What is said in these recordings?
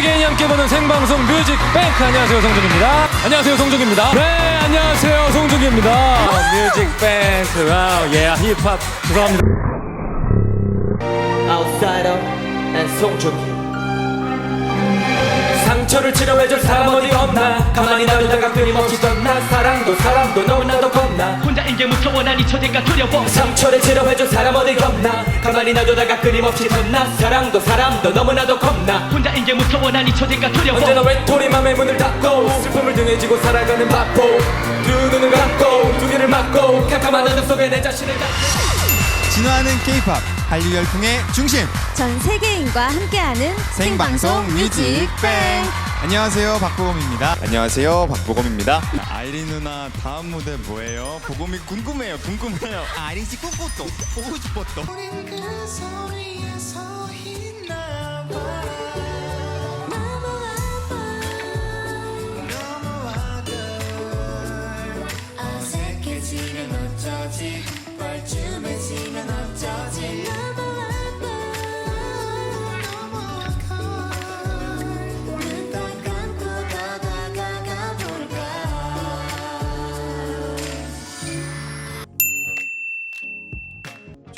세계인이 함께 보는 생방송 뮤직 뱅크 안녕하세요 송중입니다. 안녕하세요 송중입니다. 네 안녕하세요 송중입니다. 뮤직 뱅크 와우 예 힙합 죄송합니다. outsider and 송중기 상처를 치료해줄 사람 어디 없나? 가만히 놔두다가 끊임없이 떴나? 사랑도 사람도 너무나도 겁나. 혼자인 게 무서워 난 잊혀질까 두려워. 상처를 치료해줄 사람 어디 없나? 가만히 놔두다가 끊임없이 떴나? 사랑도 사람도 너무나도 겁나. 혼자인 게 무서워 난 잊혀질까 두려워. 언제나 외톨이 맘의 문을 닫고 슬픔을 등에 지고 살아가는 바보. 두 눈을 감고 두 귀를 막고 캄캄한 어둠 속에 내 자신을 닫고. 진화하는 K-팝 한류 열풍의 중심. 전 세계인과 함께하는 생방송 뮤직뱅 안녕하세요 박보검입니다. 안녕하세요 박보검입니다. 아이린 누나 다음 무대 뭐예요? 보검이 궁금해요 궁금해요. 아이린 씨 꿈꿨어 보고 싶었어 어색해지면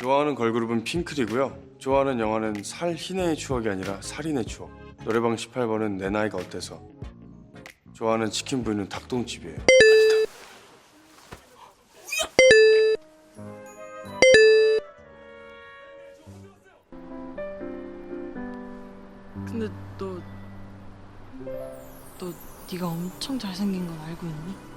좋아하는 걸그룹은 핑클이고요. 좋아하는 영화는 살인의 추억이 아니라 살인의 추억. 노래방 18번은 내 나이가 어때서. 좋아하는 치킨 부위는 닭똥집이에요. 근데 너, 너 네가 엄청 잘생긴 건 알고 있니?